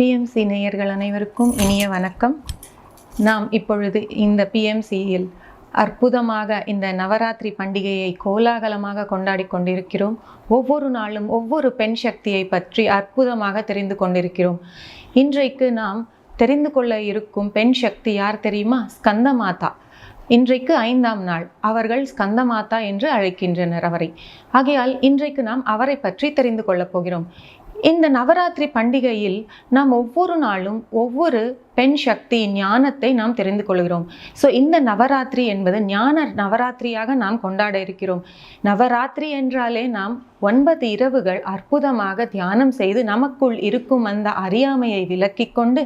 BMC நேயர்கள் அனைவருக்கும் இனிய வணக்கம். நாம் இப்பொழுது இந்த பிஎம்சியில் அற்புதமாக இந்த நவராத்திரி பண்டிகையை கோலாகலமாக கொண்டாடி கொண்டிருக்கிறோம். ஒவ்வொரு நாளும் ஒவ்வொரு பெண் சக்தியை பற்றி அற்புதமாக தெரிந்து கொண்டிருக்கிறோம். இன்றைக்கு நாம் தெரிந்து கொள்ள இருக்கும் பெண் சக்தி யார் தெரியுமா? ஸ்கந்தமாதா. இன்றைக்கு ஐந்தாம் நாள். அவர்கள் ஸ்கந்தமாதா என்று அழைக்கின்றனர் அவரை. ஆகையால் இன்றைக்கு நாம் அவரை பற்றி தெரிந்து கொள்ளப் போகிறோம். இந்த நவராத்திரி பண்டிகையில் நாம் ஒவ்வொரு நாளும் ஒவ்வொரு பெண் சக்தி ஞானத்தை நாம் தெரிந்து கொள்கிறோம். ஸோ இந்த நவராத்திரி என்பது ஞான நவராத்திரியாக நாம் கொண்டாட இருக்கிறோம். நவராத்திரி என்றாலே நாம் ஒன்பது இரவுகள் அற்புதமாக தியானம் செய்து நமக்குள் இருக்கும் அந்த அறியாமையை விலக்கி கொண்டு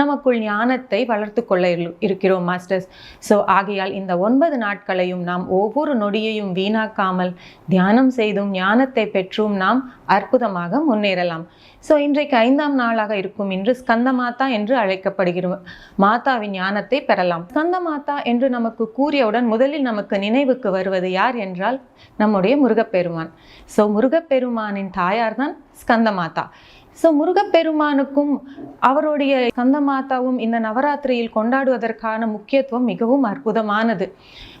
நமக்குள் ஞானத்தை வளர்த்து கொள்ள இருக்கிறோம் மாஸ்டர்ஸ் ஸோ ஆகையால் இந்த ஒன்பது நாட்களையும் நாம் ஒவ்வொரு நொடியையும் வீணாக்காமல் தியானம் செய்தும் ஞானத்தை பெற்றும் நாம் அற்புதமாக முன்னேறலாம். ஸோ இன்றைக்கு ஐந்தாம் நாளாக இருக்கும் இன்று ஸ்கந்த மாதா என்று அழைக்கப்படுகிறோம் மாதாவின் ஞானத்தை பெறலாம். ஸ்கந்த மாதா என்று நமக்கு கூறியவுடன் முதலில் நமக்கு நினைவுக்கு வருவது யார் என்றால் நம்முடைய முருகப்பெருமான். ஸோ முருகப்பெருமானின் தாயார் தான் ஸ்கந்த மாதா ஸோ முருகப்பெருமானுக்கும் அவருடைய ஸ்கந்த மாதாவும் இந்த நவராத்திரியில் கொண்டாடுவதற்கான முக்கியத்துவம் மிகவும் அற்புதமானது.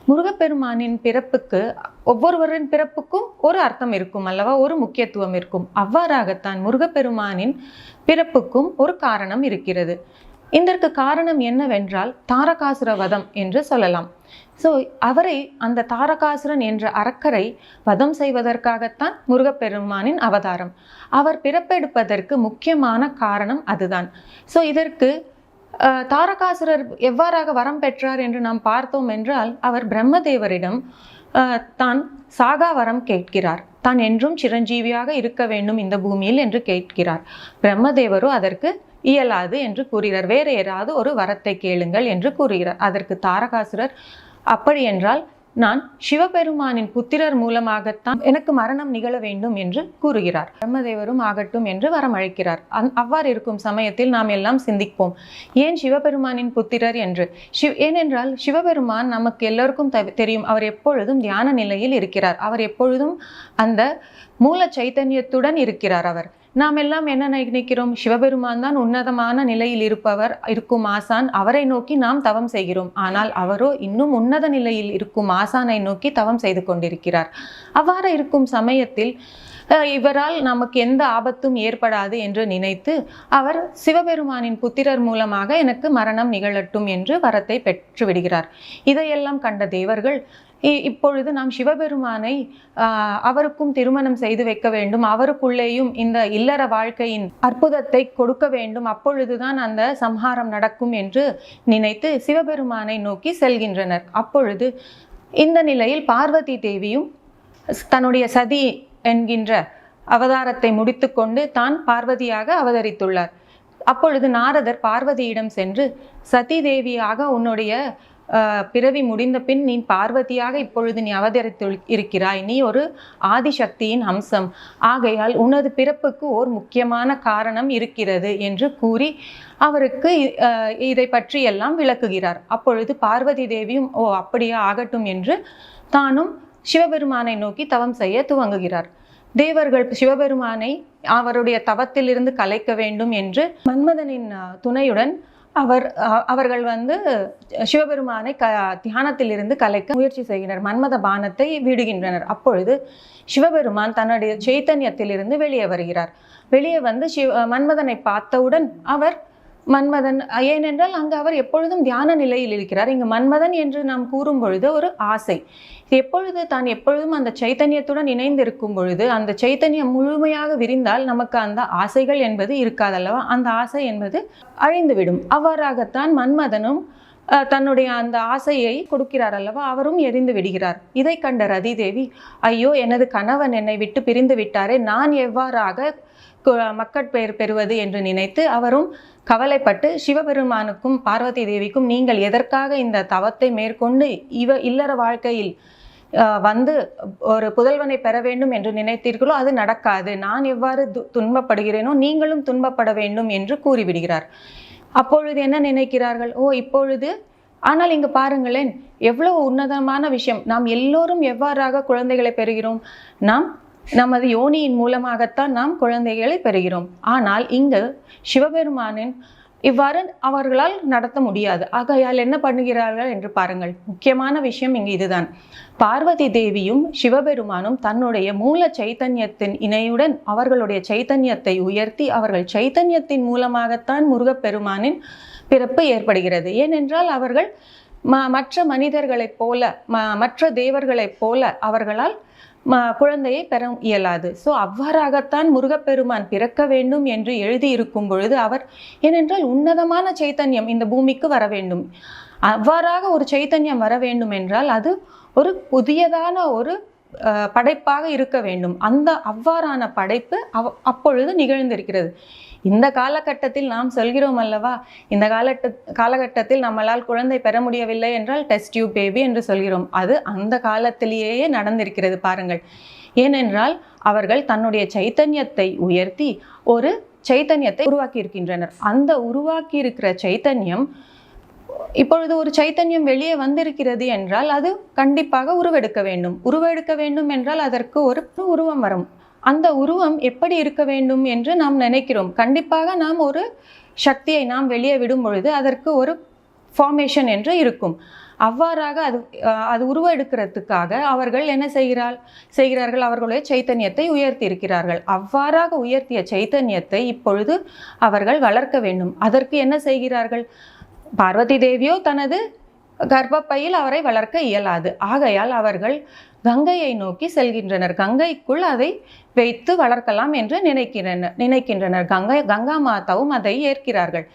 முருகப்பெருமானின் பிறப்புக்கு ஒவ்வொருவரின் பிறப்புக்கும் ஒரு அர்த்தம் இருக்கும் அல்லவா? ஒரு முக்கியத்துவம் இருக்கும். அவ்வாறாகத்தான் முருகப்பெருமானின் பிறப்புக்கும் ஒரு காரணம் இருக்கிறது. இதற்கு காரணம் என்னவென்றால் தாரகாசுர வதம் என்று சொல்லலாம். ஸோ அவரை அந்த தாரகாசுரன் என்ற அரக்கரை வதம் செய்வதற்காகத்தான் முருகப்பெருமானின் அவதாரம். அவர் பிறப்பெடுப்பதற்கு முக்கியமான காரணம் அதுதான். ஸோ இதற்கு தாரகாசுரர் எவ்வாறாக வரம் பெற்றார் என்று நாம் பார்த்தோம் என்றால் அவர் பிரம்மதேவரிடம் தான் சாகா வரம் கேட்கிறார். தான் என்றும் சிரஞ்சீவியாக இருக்க வேண்டும் இந்த பூமியில் என்று கேட்கிறார். பிரம்மதேவரோ அதற்கு இயலாது என்று கூறுகிறார். வேறு ஏதாவது ஒரு வரத்தை கேளுங்கள் என்று கூறுகிறார். அதற்கு தாரகாசுரர் அப்படி என்றால் நான் சிவபெருமானின் புத்திரர் மூலமாகத்தான் எனக்கு மரணம் நிகழ வேண்டும் என்று கூறுகிறார். பிரம்மதேவரும் ஆகட்டும் என்று வரமழைக்கிறார். அந் அவ்வாறு இருக்கும் சமயத்தில் நாம் எல்லாம் சிந்திப்போம். ஏன் சிவபெருமானின் புத்திரர்? என்று. சிவ் ஏனென்றால் சிவபெருமான் நமக்கு எல்லோருக்கும் தெ- தெரியும். அவர் எப்பொழுதும் தியான நிலையில் இருக்கிறார். அவர் எப்பொழுதும் அந்த மூல சைத்தன்யத்துடன் இருக்கிறார் அவர். நாம் எல்லாம் என்ன நினைக்கிறோம்? சிவபெருமான் தான் உன்னதமான நிலையில் இருப்பவர் இருக்கும் ஆசான் அவரை நோக்கி நாம் தவம் செய்கிறோம். ஆனால் அவரோ இன்னும் உன்னத நிலையில் இருக்கும் ஆசானை நோக்கி தவம் செய்து கொண்டிருக்கிறார். அவ்வாறு இருக்கும் சமயத்தில் இவரால் நமக்கு எந்த ஆபத்தும் ஏற்படாது என்று நினைத்து அவர் சிவபெருமானின் புத்திரர் மூலமாக எனக்கு மரணம் நிகழட்டும் என்று வரத்தை பெற்று விடுகிறார். இதையெல்லாம் கண்ட தேவர்கள் இ- இப்பொழுது நாம் சிவபெருமானை அவருக்கும் திருமணம் செய்து வைக்க வேண்டும் அவருக்குள்ளேயும் இந்த இல்லற வாழ்க்கையின் அற்புதத்தை கொடுக்க வேண்டும் அப்பொழுதுதான் அந்த சம்ஹாரம் நடக்கும் என்று நினைத்து சிவபெருமானை நோக்கி செல்கின்றனர். அப்பொழுது இந்த நிலையில் பார்வதி தேவியும் தன்னுடைய சதி என்கின்ற அவதாரத்தை முடித்துக்கொண்டு தான் பார்வதியாக அவதரித்துள்ளார். அப்பொழுது நாரதர் பார்வதியிடம் சென்று சதி தேவியாக உன்னுடைய பிறவி முடிந்த பின் நீ பார்வதியாக இப்பொழுது நீ அவதரித்து இருக்கிறாய். நீ ஒரு ஆதிசக்தியின் அம்சம். ஆகையால் உனது பிறப்புக்கு ஓர் முக்கியமான காரணம் இருக்கிறது என்று கூறி அவருக்கு இதை பற்றி எல்லாம் விளக்குகிறார். அப்பொழுது பார்வதி தேவியும் ஓ அப்படியே ஆகட்டும் என்று தானும் சிவபெருமானை நோக்கி தவம் செய்ய துவங்குகிறார். தேவர்கள் சிவபெருமானை அவருடைய தவத்திலிருந்து கலைக்க வேண்டும் என்று மன்மதனின் துணையுடன் அவர் அஹ், அவர்கள் வந்து சிவபெருமானை க தியானத்திலிருந்து கலைக்க முயற்சி செய்கின்றனர். மன்மத பானத்தை விடுகின்றனர். அப்பொழுது சிவபெருமான் தன்னுடைய சைத்தன்யத்திலிருந்து வெளியே வருகிறார். வெளியே வந்து சிவ மன்மதனை பார்த்தவுடன் அவர் மன்மதன் ஏனென்றால் அங்கு அவர் எப்பொழுதும் தியான நிலையில் இருக்கிறார். இங்கு மன்மதன் என்று நாம் கூறும் பொழுது ஒரு ஆசை. எப்பொழுது தான் எப்பொழுதும் அந்த சைத்தன்யத்துடன் இணைந்திருக்கும் பொழுது அந்த சைத்தன்யம் முழுமையாக விரிந்தால் நமக்கு அந்த ஆசைகள் என்பது இருக்காதல்லவா? அந்த ஆசை என்பது அழிந்துவிடும். அவ்வாறாகத்தான் மன்மதனும் தன்னுடைய அந்த ஆசையை கொடுக்கிறார் அல்லவா அவரும் எரிந்து விடுகிறார். இதை கண்ட ரதி தேவி ஐயோ எனது கணவன் என்னை விட்டு பிரிந்து விட்டாரே. நான் எவ்வாறாக மக்கட்பெயர் பெறுவது? என்று நினைத்து அவரும் கவலைப்பட்டு சிவபெருமானுக்கும் பார்வதி தேவிக்கும் நீங்கள் எதற்காக இந்த தவத்தை மேற்கொண்டு இவ இல்லற வாழ்க்கையில் வந்து ஒரு புதல்வனை பெற வேண்டும் என்று நினைத்தீர்களோ அது நடக்காது. நான் எவ்வாறு து- துன்பப்படுகிறேனோ நீங்களும் துன்பப்பட வேண்டும் என்று கூறிவிடுகிறார். அப்பொழுது என்ன நினைக்கிறார்கள்? ஓ இப்பொழுது ஆனால் இங்கு பாருங்களேன் எவ்வளவு உன்னதமான விஷயம். நாம் எல்லோரும் எவ்வாறாக குழந்தைகளை பெறுகிறோம்? நாம் நமது யோனியின் மூலமாகத்தான் நாம் குழந்தைகளை பெறுகிறோம். ஆனால் இங்கு சிவபெருமானின் இவ்வாறு அவர்களால் நடத்த முடியாது. ஆகையால் என்ன பண்ணுகிறார்கள் என்று பாருங்கள். முக்கியமான விஷயம் இங்கு இதுதான். பார்வதி தேவியும் சிவபெருமானும் தன்னுடைய மூல சைத்தன்யத்தின் இணையுடன் அவர்களுடைய சைத்தன்யத்தை உயர்த்தி அவர்கள் சைத்தன்யத்தின் மூலமாகத்தான் முருகப்பெருமானின் பிறப்பு ஏற்படுகிறது. ஏனென்றால் அவர்கள் ம மற்ற மனிதர்களைப் போல ம மற்ற தேவர்களைப் போல அவர்களால் குழந்தையை பெற இயலாது. ஸோ அவ்வாறாகத்தான் முருகப்பெருமான் பிறக்க வேண்டும் என்று எழுதியிருக்கும் பொழுது அவர் ஏனென்றால் உன்னதமான சைத்தன்யம் இந்த பூமிக்கு வர வேண்டும். அவ்வாறாக ஒரு சைத்தன்யம் வர வேண்டும் என்றால் அது ஒரு புதியதான ஒரு படைப்பாக இருக்க வேண்டும். அந்த அவ்வாறான படைப்பு அவ் அப்பொழுது நிகழ்ந்திருக்கிறது. இந்த காலகட்டத்தில் நாம் சொல்கிறோம் அல்லவா? இந்த காலட்ட காலகட்டத்தில் நம்மளால் குழந்தை பெற முடியவில்லை என்றால் டெஸ்ட் டியூப் பேபி என்று சொல்கிறோம். அது அந்த காலத்திலேயே நடந்திருக்கிறது பாருங்கள். ஏனென்றால் அவர்கள் தன்னுடைய சைத்தன்யத்தை உயர்த்தி ஒரு சைத்தன்யத்தை உருவாக்கி இருக்கின்றனர் அந்த உருவாக்கி இருக்கிற சைத்தன்யம் இப்பொழுது ஒரு சைத்தன்யம் வெளியே வந்திருக்கிறது என்றால் அது கண்டிப்பாக உருவெடுக்க வேண்டும். உருவெடுக்க வேண்டும் என்றால் அதற்கு ஒரு உருவம் வரும். அந்த உருவம் எப்படி இருக்க வேண்டும் என்று நாம் நினைக்கிறோம். கண்டிப்பாக நாம் ஒரு சக்தியை நாம் வெளியே விடும் பொழுது அதற்கு ஒரு ஃபார்மேஷன் என்று இருக்கும். அவ்வாறாக அது அது உருவ எடுக்கிறதுக்காக அவர்கள் என்ன செய்கிறாள் செய்கிறார்கள் அவர்களுடைய சைத்தன்யத்தை உயர்த்தி இருக்கிறார்கள் அவ்வாறாக உயர்த்திய சைத்தன்யத்தை இப்பொழுது அவர்கள் வளர்க்க வேண்டும். அதற்கு என்ன செய்கிறார்கள்? பார்வதி தேவியோ தனது கர்ப்பப்பையில் அவரை வளர்க்க இயலாது. ஆகையால் அவர்கள் கங்கையை நோக்கி செல்கின்றனர். கங்கைக்குள் அதை வைத்து வளர்க்கலாம் என்று நினைக்கிறனர் நினைக்கின்றனர். கங்கை கங்கா மாதாவும் அதை ஏற்கிறார்கள்.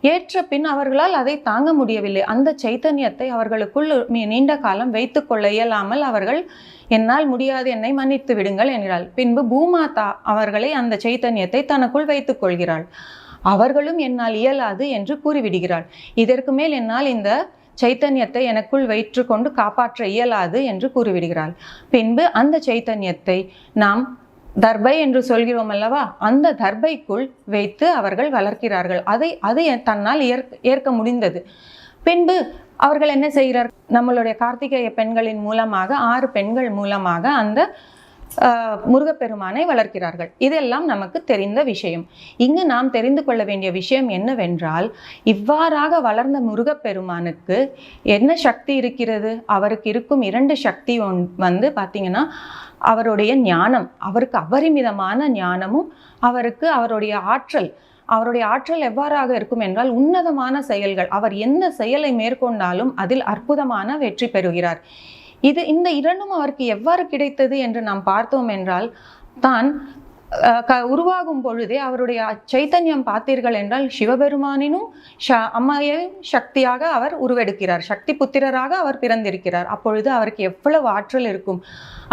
ஏற்ற பின் அவர்களால் அதை தாங்க முடியவில்லை. அந்த சைத்தன்யத்தை அவர்களுக்குள் நீண்ட காலம் வைத்து கொள்ள இயலாமல் அவர்கள் என்னால் முடியாது என்னை மன்னித்து விடுங்கள் என்கிறாள். பின்பு பூமாதா அவர்களை அந்த சைத்தன்யத்தை தனக்குள் வைத்துக் கொள்கிறாள். அவர்களும் என்னால் இயலாது என்று கூறிவிடுகிறாள். இதற்கு மேல் என்னால் இந்த சைத்தன்யத்தை எனக்குள் வைற்று கொண்டு காப்பாற்ற இயலாது என்று கூறிவிடுகிறாள். பின்பு அந்த சைத்தன்யத்தை நாம் தர்பை என்று சொல்கிறோம் அல்லவா? அந்த தர்பைக்குள் வைத்து அவர்கள் வளர்க்கிறார்கள். அதை அது தன்னால் ஏற்க ஏற்க முடிந்தது. பின்பு அவர்கள் என்ன செய்கிறார் நம்மளுடைய கார்த்திகேய பெண்களின் மூலமாக ஆறு பெண்கள் மூலமாக அந்த முருகப்பெருமானை வளர்க்கிறார்கள். இதெல்லாம் நமக்கு தெரிந்த விஷயம். இங்கு நாம் தெரிந்து கொள்ள வேண்டிய விஷயம் என்னவென்றால் இவ்வாறாக வளர்ந்த முருகப்பெருமானுக்கு என்ன சக்தி இருக்கிறது? அவருக்கு இருக்கும் இரண்டு சக்தி ஒன் வந்து பார்த்தீங்கன்னா அவருடைய ஞானம். அவருக்கு அபரிமிதமான ஞானமும் அவருக்கு அவருடைய ஆற்றல். அவருடைய ஆற்றல் எவ்வாறாக இருக்கும் என்றால் உன்னதமான செயல்கள். அவர் என்ன செயலை மேற்கொண்டாலும் அதில் அற்புதமான வெற்றி பெறுகிறார். இது இந்த இரண்டும் அவருக்கு எவ்வாறு கிடைத்தது என்று நாம் பார்த்தோம் என்றால் தான் உருவாகும் பொழுதே அவருடைய சைத்தன்யம் பார்த்தீர்கள் என்றால் சிவபெருமானினும் ஷ சக்தியாக அவர் உருவெடுக்கிறார். சக்தி புத்திரராக அவர் பிறந்திருக்கிறார். அப்பொழுது அவருக்கு எவ்வளவு ஆற்றல் இருக்கும்.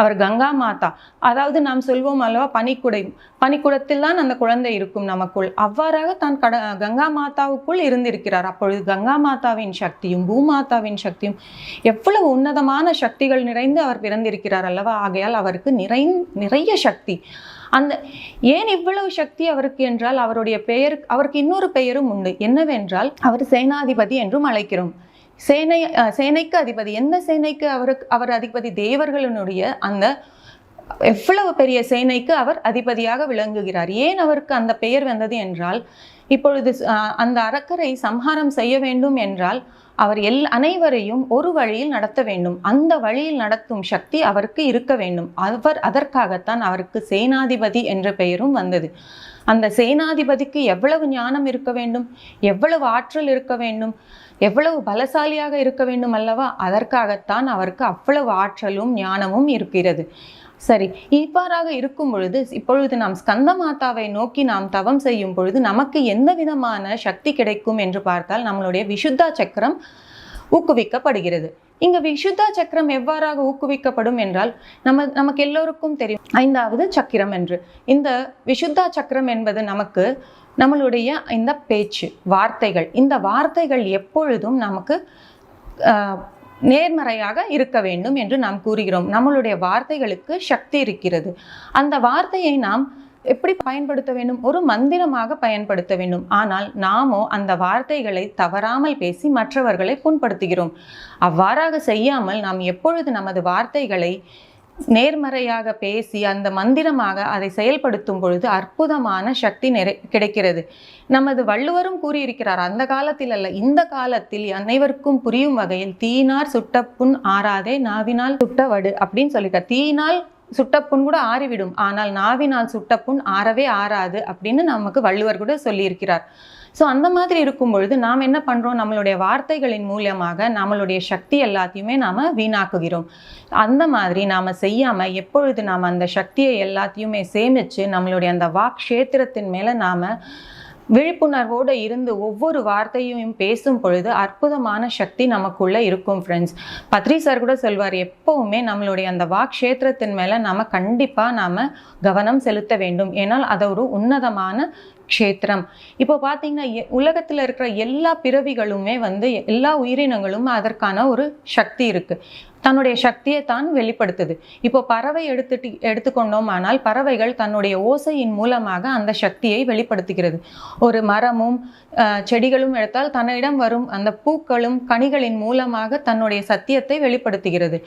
அவர் கங்கா மாதா. அதாவது நாம் சொல்வோம் அல்லவா பனிக்குடை பனிக்குடத்தில் தான் அந்த குழந்தை இருக்கும் நமக்குள். அவ்வாறாக தான் கட கங்கா மாதாவுக்குள் இருந்திருக்கிறார். அப்பொழுது கங்கா மாதாவின் சக்தியும் பூமாதாவின் சக்தியும் எவ்வளவு உன்னதமான சக்திகள் நிறைந்து அவர் பிறந்திருக்கிறார் அல்லவா? ஆகையால் அவருக்கு நிறை நிறைய சக்தி. அந்த ஏன் இவ்வளவு சக்தி அவருக்கு என்றால் அவருடைய பெயர் அவருக்கு இன்னொரு பெயரும் உண்டு. என்னவென்றால் அவர் சேனாதிபதி என்றும் அழைக்கிறோம். சேனை சேனைக்கு அதிபதி. எந்த சேனைக்கு அவருக்கு அவர் அதிபதி? தேவர்களினுடைய அந்த எவ்வளவு பெரிய சேனைக்கு அவர் அதிபதியாக விளங்குகிறார். ஏன் அவருக்கு அந்த பெயர் வந்தது என்றால் இப்பொழுது அந்த அறக்கரை சம்ஹாரம் செய்ய வேண்டும் என்றால் அவர் எல் அனைவரையும் ஒரு வழியில் நடத்த வேண்டும். அந்த வழியில் நடத்தும் சக்தி அவருக்கு இருக்க வேண்டும். அவர் அதற்காகத்தான் அவருக்கு சேனாதிபதி என்ற பெயரும் வந்தது. அந்த சேனாதிபதிக்கு எவ்வளவு ஞானம் இருக்க வேண்டும்? எவ்வளவு ஆற்றல் இருக்க வேண்டும்? எவ்வளவு பலசாலியாக இருக்க வேண்டும் அல்லவா? அதற்காகத்தான் அவருக்கு அவ்வளவு ஆற்றலும் ஞானமும் இருக்கிறது. சரி இவ்வாறாக இருக்கும் பொழுது இப்பொழுது நாம் ஸ்கந்த மாதாவை நோக்கி நாம் தவம் செய்யும் பொழுது நமக்கு எந்த விதமான சக்தி கிடைக்கும் என்று பார்த்தால் நம்மளுடைய விசுத்தா சக்கரம் ஊக்குவிக்கப்படுகிறது. இங்க விசுத்தா சக்கரம் எவ்வாறாக ஊக்குவிக்கப்படும் என்றால் நம்ம நமக்கு எல்லோருக்கும் தெரியும். ஐந்தாவது சக்கரம் என்று. இந்த விசுத்தா சக்கரம் என்பது நமக்கு நம்மளுடைய இந்த பேச்சு வார்த்தைகள். இந்த வார்த்தைகள் எப்பொழுதும் நமக்கு நேர்மறையாக இருக்க வேண்டும் என்று நாம் கூறுகிறோம். நம்மளுடைய வார்த்தைகளுக்கு சக்தி இருக்கிறது. அந்த வார்த்தையை நாம் எப்படி பயன்படுத்த வேண்டும்? ஒரு மந்திரமாக பயன்படுத்த வேண்டும். ஆனால் நாமோ அந்த வார்த்தைகளை தவறாமல் பேசி மற்றவர்களை புண்படுத்துகிறோம். அவ்வாறாக செய்யாமல் நாம் எப்பொழுது நமது வார்த்தைகளை நேர்மறையாக பேசி அந்த மந்திரமாக அதை செயல்படுத்தும் பொழுது அற்புதமான சக்தி நிறை கிடைக்கிறது. நமது வள்ளுவரும் கூறியிருக்கிறார் அந்த காலத்தில் அல்ல இந்த காலத்தில் அனைவருக்கும் புரியும் வகையில் தீயினார் சுட்ட புண் ஆறாதே நாவினால் சுட்ட வடு அப்படின்னு சொல்லியிருக்கார். தீயினால் சுட்ட புண் கூட ஆறிவிடும் ஆனால் நாவினால் சுட்ட புண் ஆறவே ஆறாது அப்படின்னு நமக்கு வள்ளுவர் கூட சொல்லியிருக்கிறார். ஸோ அந்த மாதிரி இருக்கும் பொழுது நாம் என்ன பண்ணுறோம் நம்மளுடைய வார்த்தைகளின் மூலமாக நம்மளுடைய சக்தி எல்லாத்தையுமே நாம் வீணாக்குகிறோம். அந்த மாதிரி நாம் செய்யாமல் எப்பொழுது நாம் அந்த சக்தியை எல்லாத்தையுமே சேமித்து நம்மளுடைய அந்த வாக் கஷேத்திரத்தின் மேலே நாம் விழிப்புணர்வோடு இருந்து ஒவ்வொரு வார்த்தையும் பேசும் பொழுது அற்புதமான சக்தி நமக்குள்ள இருக்கும் ஃப்ரெண்ட்ஸ் பத்ரி சார் கூட சொல்வார் எப்போவுமே நம்மளுடைய அந்த வாக் கஷேத்திரத்தின் மேலே நாம கண்டிப்பாக நாம் கவனம் செலுத்த வேண்டும். ஏன்னால் அது ஒரு உன்னதமான க்ஷேத்திரம். இப்போ பார்த்தீங்கன்னா உலகத்தில் உலகத்துல இருக்கிற எல்லா பிறவிகளுமே வந்து எல்லா உயிரினங்களும் அதற்கான ஒரு சக்தி இருக்கு. தன்னுடைய சக்தியை தான் வெளிப்படுத்துது. இப்போ பறவை எடுத்துட்டு எடுத்துக்கொண்டோம் ஆனால் பறவைகள் தன்னுடைய ஓசையின் மூலமாக அந்த சக்தியை வெளிப்படுத்துகிறது. ஒரு மரமும் செடிகளும் எடுத்தால் தன்னிடம் வரும் அந்த பூக்களும் கனிகளின் மூலமாக தன்னுடைய சத்தியத்தை வெளிப்படுத்துகிறது.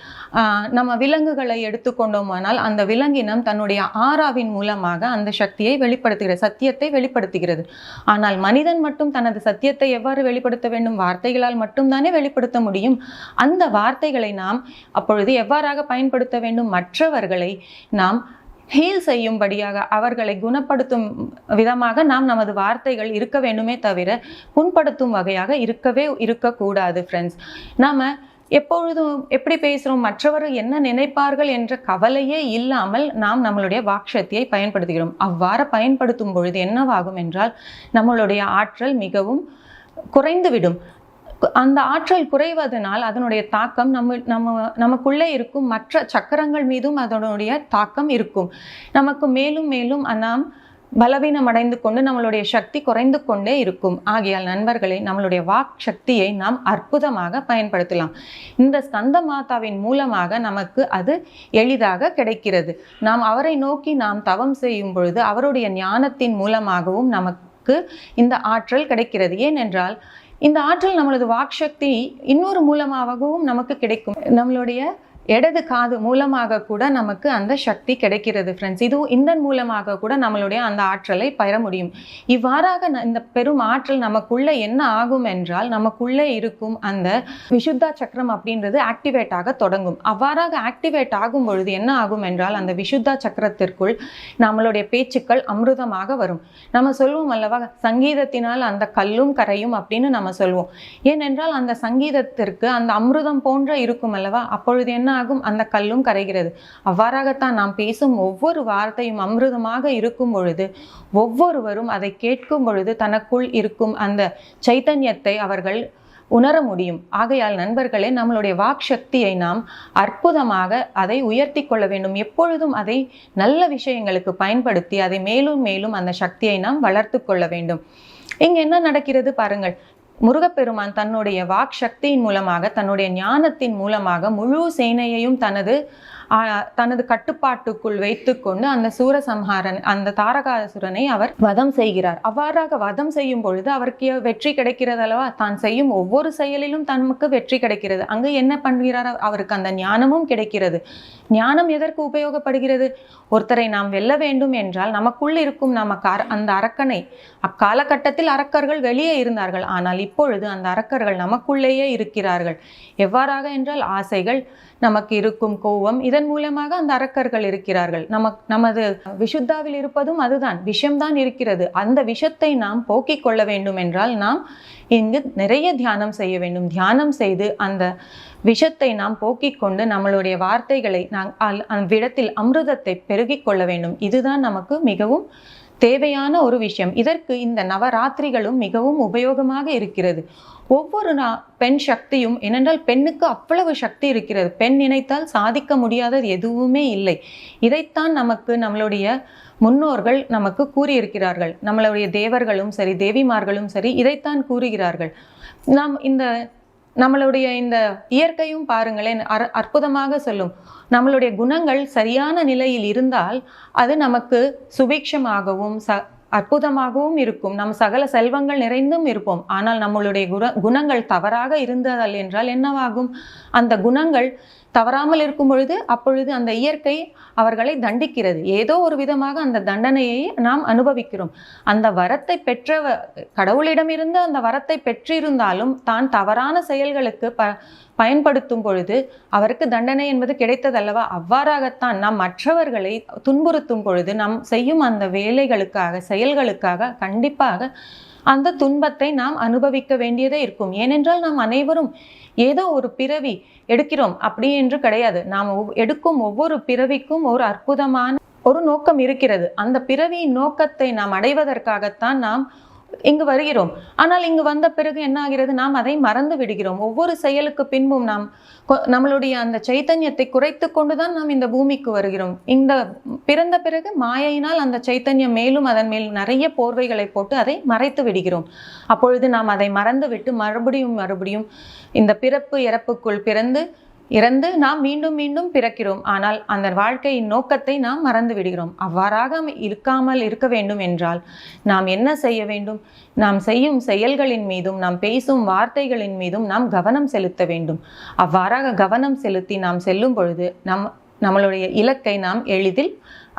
நம்ம விலங்குகளை எடுத்துக்கொண்டோமானால் அந்த விலங்கினம் தன்னுடைய ஆறாவின் மூலமாக அந்த சக்தியை வெளிப்படுத்துகிறது சத்தியத்தை வெளிப்படுத்துகிறது. ஆனால் மனிதன் மட்டும் தனது சத்தியத்தை எவ்வாறு வெளிப்படுத்த வேண்டும்? வார்த்தைகளால் மட்டும்தானே வெளிப்படுத்த முடியும்? அந்த வார்த்தைகளை நாம் அப்பொழுது எவ்வாறாக பயன்படுத்த வேண்டும் மற்றவர்களை நாம் ஹீல் செய்யும்படியாக அவர்களை குணப்படுத்தும் விதமாக நாம் நமது வார்த்தைகள் இருக்க வேண்டுமே தவிர புண்படுத்தும் வகையாக இருக்கவே இருக்கக்கூடாது ஃப்ரெண்ட்ஸ் நாம எப்பொழுதும் எப்படி பேசுகிறோம் மற்றவர் என்ன நினைப்பார்கள் என்ற கவலையே இல்லாமல் நாம் நம்மளுடைய வாக்ஷத்தியை பயன்படுத்துகிறோம். அவ்வாறு பயன்படுத்தும் பொழுது என்னவாகும் என்றால் நம்மளுடைய ஆற்றல் மிகவும் குறைந்துவிடும். அந்த ஆற்றல் குறைவதனால் அதனுடைய தாக்கம் நம்ம நம்ம நமக்குள்ளே இருக்கும் மற்ற சக்கரங்கள் மீதும் அதனுடைய தாக்கம் இருக்கும். நமக்கு மேலும் மேலும் நாம் பலவீனம் அடைந்து கொண்டு நம்மளுடைய சக்தி குறைந்து கொண்டே இருக்கும். ஆகையால் நண்பர்களே நம்மளுடைய வாக் சக்தியை நாம் அற்புதமாக பயன்படுத்தலாம். இந்த ஸ்கந்த மாதாவின் மூலமாக நமக்கு அது எளிதாக கிடைக்கிறது. நாம் அவரை நோக்கி நாம் தவம் செய்யும் பொழுது அவருடைய ஞானத்தின் மூலமாகவும் நமக்கு இந்த ஆற்றல் கிடைக்கிறது. ஏனென்றால் இந்த ஆற்றல் நம்மளது வாக் சக்தி இன்னொரு மூலமாகவும் நமக்கு கிடைக்கும். நம்மளுடைய இடது காது மூலமாக கூட நமக்கு அந்த சக்தி கிடைக்கிறது ஃப்ரெண்ட்ஸ் இதுவும் இந்த மூலமாக கூட நம்மளுடைய அந்த ஆற்றலை பெற முடியும். இவ்வாறாக இந்த பெரும் ஆற்றல் நமக்குள்ளே என்ன ஆகும் என்றால் நமக்குள்ளே இருக்கும் அந்த விஷுத்தா சக்கரம் அப்படின்றது ஆக்டிவேட் ஆக தொடங்கும். அவ்வாறாக ஆக்டிவேட் ஆகும் பொழுது என்ன ஆகும் என்றால் அந்த விஷுத்தா சக்கரத்திற்குள் நம்மளுடைய பேச்சுக்கள் அமிர்தமாக வரும். நம்ம சொல்லுவோம் அல்லவா சங்கீதத்தினால் அந்த கல்லும் கரையும் அப்படின்னு நம்ம சொல்லுவோம் ஏனென்றால் அந்த சங்கீதத்திற்கு அந்த அமிர்தம் போன்ற இருக்கும் அல்லவா அப்பொழுது என்ன என்னாகும் அந்த கல்லும் கரைகிறது. அவ்வாறாகத்தான் நாம் பேசும் ஒவ்வொரு வார்த்தையும் அமிர்தமாக இருக்கும் பொழுது ஒவ்வொருவரும் அதை கேட்கும் பொழுது தனக்குள் இருக்கும் அந்த சைத்தன்யத்தை அவர்கள் உணர முடியும். ஆகையால் நண்பர்களே நம்மளுடைய வாக் சக்தியை நாம் அற்புதமாக அதை உயர்த்தி கொள்ள வேண்டும். எப்பொழுதும் அதை நல்ல விஷயங்களுக்கு பயன்படுத்தி அதை மேலும் மேலும் அந்த சக்தியை நாம் வளர்த்து கொள்ள வேண்டும். இங்கே என்ன நடக்கிறது பாருங்கள். முருகப்பெருமான் தன்னுடைய வாக் சக்தியின் மூலமாக தன்னுடைய ஞானத்தின் மூலமாக முழு சேனையையும் தனது தனது கட்டுப்பாட்டுக்குள் வைத்துக்கொண்டு அந்த சூரசம்ஹாரன் அந்த தாரகாசுரனை அவர் வதம் செய்கிறார். அவ்வாறாக வதம் செய்யும் பொழுது அவருக்கு வெற்றி கிடைக்கிறது அல்லவா? தான் செய்யும் ஒவ்வொரு செயலிலும் தனக்கு வெற்றி கிடைக்கிறது. அங்கு என்ன பண்ணுகிறார்? அவருக்கு அந்த ஞானமும் கிடைக்கிறது. ஞானம் எதற்கு உபயோகப்படுகிறது? ஒருத்தரை நாம் வெல்ல வேண்டும் என்றால் நமக்குள் இருக்கும் நமக்கு அர- அந்த அரக்கனை. அக்காலகட்டத்தில் அரக்கர்கள் வெளியே இருந்தார்கள். ஆனால் இப்பொழுது அந்த அரக்கர்கள் நமக்குள்ளேயே இருக்கிறார்கள். எவ்வாறாக என்றால் ஆசைகள் நமக்கு இருக்கும் கோபம். இதன் மூலமாக அந்த அரக்கர்கள் இருக்கிறார்கள். நமக் நமது விஷுத்தாவில் இருப்பதும் அதுதான். விஷம்தான் இருக்கிறது. அந்த விஷத்தை நாம் போக்கிக் கொள்ள வேண்டும் என்றால் நாம் இங்கு நிறைய தியானம் செய்ய வேண்டும். தியானம் செய்து அந்த விஷத்தை நாம் போக்கிக் கொண்டு நம்மளுடைய வார்த்தைகளை நாம் அல்- அவ்விடத்தில் அமிர்தத்தை பெருகிக் கொள்ள வேண்டும். இதுதான் நமக்கு மிகவும் தேவையான ஒரு விஷயம். இதற்கு இந்த நவராத்திரிகளும் மிகவும் உபயோகமாக இருக்கிறது. ஒவ்வொரு நா பெண் சக்தியும் ஏனென்றால் பெண்ணுக்கு அவ்வளவு சக்தி இருக்கிறது. பெண் நினைத்தால் சாதிக்க முடியாதது எதுவுமே இல்லை. இதைத்தான் நமக்கு நம்மளுடைய முன்னோர்கள் நமக்கு கூறியிருக்கிறார்கள். நம்மளுடைய தேவர்களும் சரி தேவிமார்களும் சரி இதைத்தான் கூறுகிறார்கள். நாம் இந்த நம்மளுடைய இந்த இயற்கையும் பாருங்களேன் அற அற்புதமாக சொல்லும். நம்மளுடைய குணங்கள் சரியான நிலையில் இருந்தால் அது நமக்கு சுபிக்ஷமாகவும் ச அற்புதமாகவும் இருக்கும். நம் சகல செல்வங்கள் நிறைந்தும் இருப்போம். ஆனால் நம்மளுடைய குண குணங்கள் தவறாக இருந்ததல் என்றால் என்னவாகும்? அந்த குணங்கள் தவறாமல் இருக்கும் பொழுது அப்பொழுது அந்த இயற்கை அவர்களை தண்டிக்கிறது. ஏதோ ஒரு விதமாக அந்த தண்டனையை நாம் அனுபவிக்கிறோம். அந்த வரத்தை பெற்ற கடவுளிடமிருந்து அந்த வரத்தை பெற்றிருந்தாலும் தான் தவறான செயல்களுக்கு ப பயன்படுத்தும் பொழுது அவருக்கு தண்டனை என்பது கிடைத்ததல்லவா? அவ்வாறாகத்தான் நாம் மற்றவர்களை துன்புறுத்தும் பொழுது நாம் செய்யும் அந்த வேலைகளுக்காக செயல்களுக்காக கண்டிப்பாக அந்த துன்பத்தை நாம் அனுபவிக்க வேண்டியதே இருக்கும். ஏனென்றால் நாம் அனைவரும் ஏதோ ஒரு பிறவி எடுக்கிறோம். அப்படி என்று கிடையாது. நாம் ஒவ்- எடுக்கும் ஒவ்வொரு பிறவிக்கும் ஒரு அற்புதமான ஒரு நோக்கம் இருக்கிறது. அந்த பிறவியின் நோக்கத்தை நாம் அடைவதற்காகத்தான் நாம் இங்கு வருகிறோம். ஆனால் இங்கு வந்த பிறகு என்ன ஆகிறது? நாம் அதை மறந்து விடுகிறோம். ஒவ்வொரு செயலுக்கு பின்பும் நாம் கொ- நம்மளுடைய அந்த சைத்தன்யத்தை குறைத்து கொண்டுதான் நாம் இந்த பூமிக்கு வருகிறோம். இந்த பிறந்த பிறகு மாயையினால் அந்த சைத்தன்யம் மேலும் அதன் மேல் நிறைய போர்வைகளை போட்டு அதை மறைத்து விடுகிறோம். அப்பொழுது நாம் அதை மறந்து விட்டு மறுபடியும் மறுபடியும் இந்த பிறப்பு இறப்புக்குள் பிறந்து இறந்து நாம் மீண்டும் மீண்டும் பிறக்கிறோம். ஆனால் அந்த வாழ்க்கையின் நோக்கத்தை நாம் மறந்து விடுகிறோம். அவ்வாறாக இருக்காமல் இருக்க வேண்டும் என்றால் நாம் என்ன செய்ய வேண்டும்? நாம் செய்யும் செயல்களின் மீதும் நாம் பேசும் வார்த்தைகளின் மீதும் நாம் கவனம் செலுத்த வேண்டும். அவ்வாறாக கவனம் செலுத்தி நாம் செல்லும் பொழுது நம் நம்மளுடைய இலக்கை நாம் எளிதில்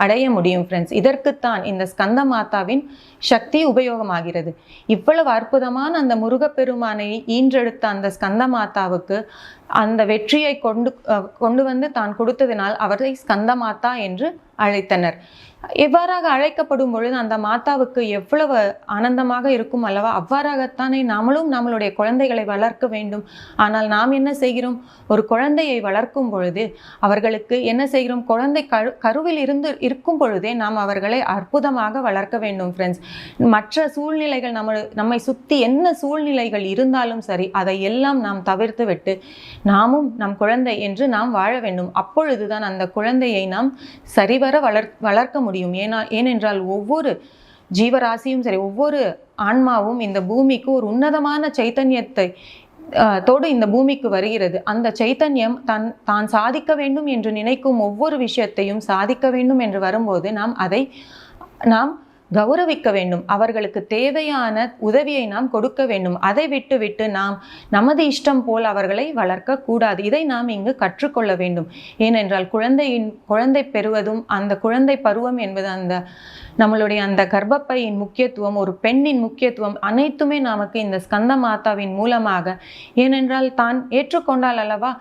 அடைய முடியும் ஃப்ரெண்ட்ஸ் இதற்குத்தான் இந்த ஸ்கந்த மாதாவின் சக்தி உபயோகமாகிறது. இவ்வளவு அற்புதமான அந்த முருகப்பெருமானை ஈன்றெடுத்த அந்த ஸ்கந்த மாதாவுக்கு அந்த வெற்றியை கொண்டு கொண்டு வந்து தான் கொடுத்ததினால் அவரை ஸ்கந்த மாதா என்று அழைத்தனர். எவ்வாறாக அழைக்கப்படும் பொழுது அந்த மாதாவுக்கு எவ்வளவு ஆனந்தமாக இருக்கும் அல்லவா? அவ்வாறாகத்தானே நாமளும் நம்மளுடைய குழந்தைகளை வளர்க்க வேண்டும். ஆனால் நாம் என்ன செய்கிறோம்? ஒரு குழந்தையை வளர்க்கும் பொழுது அவர்களுக்கு என்ன செய்கிறோம்? குழந்தை கரு கருவில் இருந்து இருக்கும் பொழுதே நாம் அவர்களை அற்புதமாக வளர்க்க வேண்டும் ஃப்ரெண்ட்ஸ் மற்ற சூழ்நிலைகள் நம்ம நம்மை சுற்றி என்ன சூழ்நிலைகள் இருந்தாலும் சரி அதை எல்லாம் நாம் தவிர்த்து விட்டு நாமும் நம் குழந்தை என்று நாம் வாழ வேண்டும். அப்பொழுதுதான் அந்த குழந்தையை நாம் சரிவர வளர் வளர்க்க முடியும். ஏனா ஏனென்றால் ஒவ்வொரு ஜீவராசியும் சரி ஒவ்வொரு ஆன்மாவும் இந்த பூமிக்கு ஒரு உன்னதமான சைத்தன்யத்தை தோடு இந்த பூமிக்கு வருகிறது. அந்த சைத்தன்யம் தன் தான் சாதிக்க வேண்டும் என்று நினைக்கும் ஒவ்வொரு விஷயத்தையும் சாதிக்க வேண்டும் என்று வரும்போது நாம் அதை நாம் கௌரவிக்க வேண்டும். அவர்களுக்கு தேவையான உதவியை நாம் கொடுக்க வேண்டும். அதை விட்டு விட்டு நாம் நமது இஷ்டம் போல் அவர்களை வளர்க்க கூடாது. இதை நாம் இங்கு கற்றுக்கொள்ள வேண்டும். ஏனென்றால் குழந்தையின் குழந்தை பெறுவதும் அந்த குழந்தை பருவம் என்பது அந்த நம்மளுடைய அந்த கர்ப்பப்பையின் முக்கியத்துவம் ஒரு பெண்ணின் முக்கியத்துவம் அனைத்துமே நமக்கு இந்த ஸ்கந்த மாதாவின் மூலமாக. ஏனென்றால் தான் ஏற்றுக்கொண்டால் அல்லவா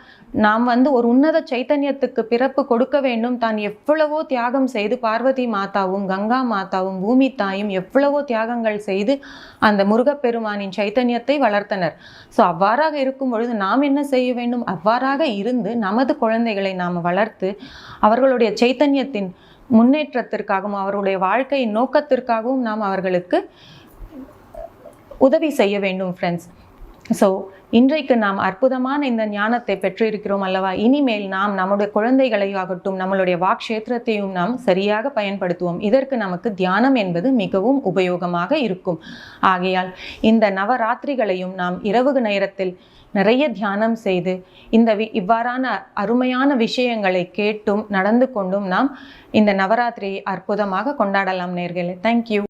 நாம் வந்து ஒரு உன்னத சைத்தன்யத்துக்கு பிறப்பு கொடுக்க வேண்டும். தான் எவ்வளவோ தியாகம் செய்து பார்வதி மாதாவும் கங்கா மாதாவும் பூமி தாயும் எவ்வளவோ தியாகங்கள் செய்து அந்த முருகப்பெருமானின் சைத்தன்யத்தை வளர்த்தனர். ஸோ அவ்வாறாக இருக்கும் பொழுது நாம் என்ன செய்ய வேண்டும்? அவ்வாறாக இருந்து நமது குழந்தைகளை நாம் வளர்த்து அவர்களுடைய சைத்தன்யத்தின் முன்னேற்றத்திற்காகவும் அவர்களுடைய வாழ்க்கையின் நோக்கத்திற்காகவும் நாம் அவர்களுக்கு உதவி செய்ய வேண்டும் ஃப்ரெண்ட்ஸ் ஸோ இன்றைக்கு நாம் அற்புதமான இந்த ஞானத்தை பெற்றிருக்கிறோம் அல்லவா? இனிமேல் நாம் நம்முடைய குழந்தைகளையும் ஆகட்டும் நம்மளுடைய வாக்ஷேத்திரத்தையும் நாம் சரியாக பயன்படுத்துவோம். இதற்கு நமக்கு தியானம் என்பது மிகவும் உபயோகமாக இருக்கும். ஆகையால் இந்த நவராத்திரிகளையும் நாம் இரவு நேரத்தில் நிறைய தியானம் செய்து இந்த வி இவ்வாறான அருமையான விஷயங்களை கேட்டும் நடந்து கொண்டும் நாம் இந்த நவராத்திரியை அற்புதமாக கொண்டாடலாம் நேர்களே. தேங்க்யூ